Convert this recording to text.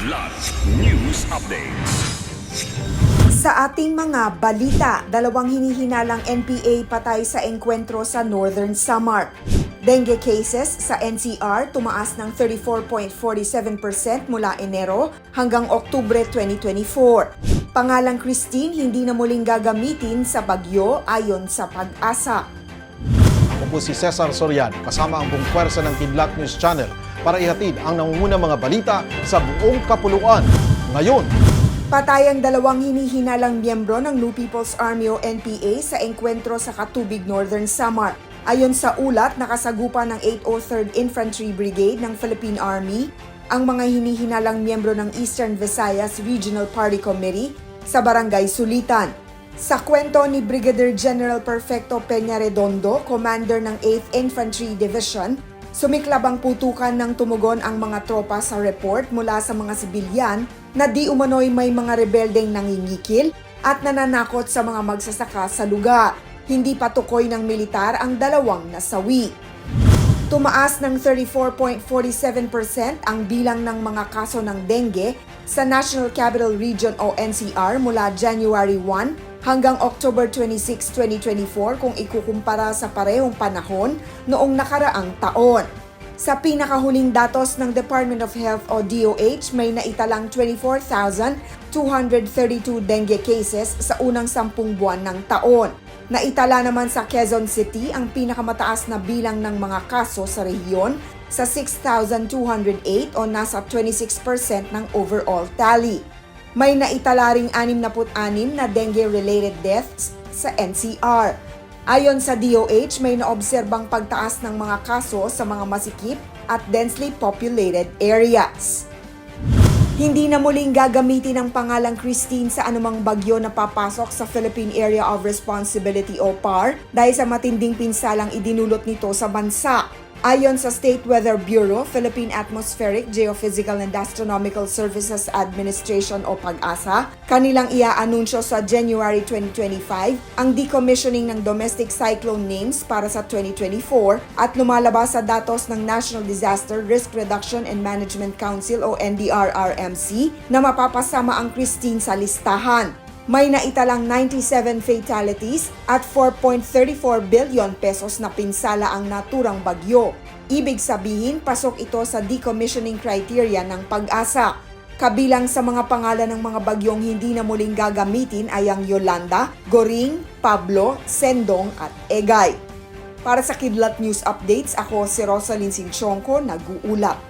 Kidlat News Updates. Sa ating mga balita, dalawang hinihinalang NPA patay sa engkwentro sa Northern Samar. Dengue cases sa NCR tumaas ng 34.47% mula Enero hanggang Oktubre 2024. Pangalang Christine hindi na muling gagamitin sa bagyo ayon sa pag-asa. Ako po si Cesar Soriano kasama ang buong pwersa ng Kidlat News Channel para ihatid ang nangungunang mga balita sa buong kapuluan. Ngayon, Patay ang dalawang hinihinalang miyembro ng New People's Army o NPA sa engkwentro sa Katubig, Northern Samar. Ayon sa ulat, nakasagupa ng 803rd Infantry Brigade ng Philippine Army ang mga hinihinalang miyembro ng Eastern Visayas Regional Party Committee sa Barangay Sulitan. Sa kwento ni Brigadier General Perfecto Peña Redondo, commander ng 8th Infantry Division, Sumiklab ang putukan ng tumugon ang mga tropa sa report mula sa mga sibilyan na di umano'y may mga rebeldeng nangingikil at nananakot sa mga magsasaka sa lugar. Hindi patukoy ng militar ang dalawang nasawi. Tumaas ng 34.47% ang bilang ng mga kaso ng dengue sa National Capital Region o NCR mula January 1 hanggang October 26, 2024 kung ikukumpara sa parehong panahon noong nakaraang taon. Sa pinakahuling datos ng Department of Health o DOH, may naitalang 24,232 dengue cases sa unang sampung buwan ng taon. Naitala naman sa Quezon City ang pinakamataas na bilang ng mga kaso sa rehiyon sa 6,208 o nasa 26% ng overall tally. May naitala ring 66 na dengue-related deaths sa NCR. Ayon sa DOH, may naobserbang pagtaas ng mga kaso sa mga masikip at densely populated areas. Hindi na muling gagamitin ang pangalang Christine sa anumang bagyo na papasok sa Philippine Area of Responsibility o PAR dahil sa matinding pinsalang idinulot nito sa bansa. Ayon sa State Weather Bureau, Philippine Atmospheric, Geophysical and Astronomical Services Administration o PAGASA, kanilang iaanunsyo sa January 2025 ang decommissioning ng domestic cyclone names para sa 2024 at lumalabas sa datos ng National Disaster Risk Reduction and Management Council o NDRRMC na mapapasama ang Christine sa listahan. May naitalang 97 fatalities at 4.34 billion pesos na pinsala ang naturang bagyo. Ibig sabihin, pasok ito sa decommissioning criteria ng pag-asa. Kabilang sa mga pangalan ng mga bagyong hindi na muling gagamitin ay ang Yolanda, Goring, Pablo, Sendong at Egay. Para sa Kidlat News Updates, ako si Rosalyn Sinchonko, nag-uulat.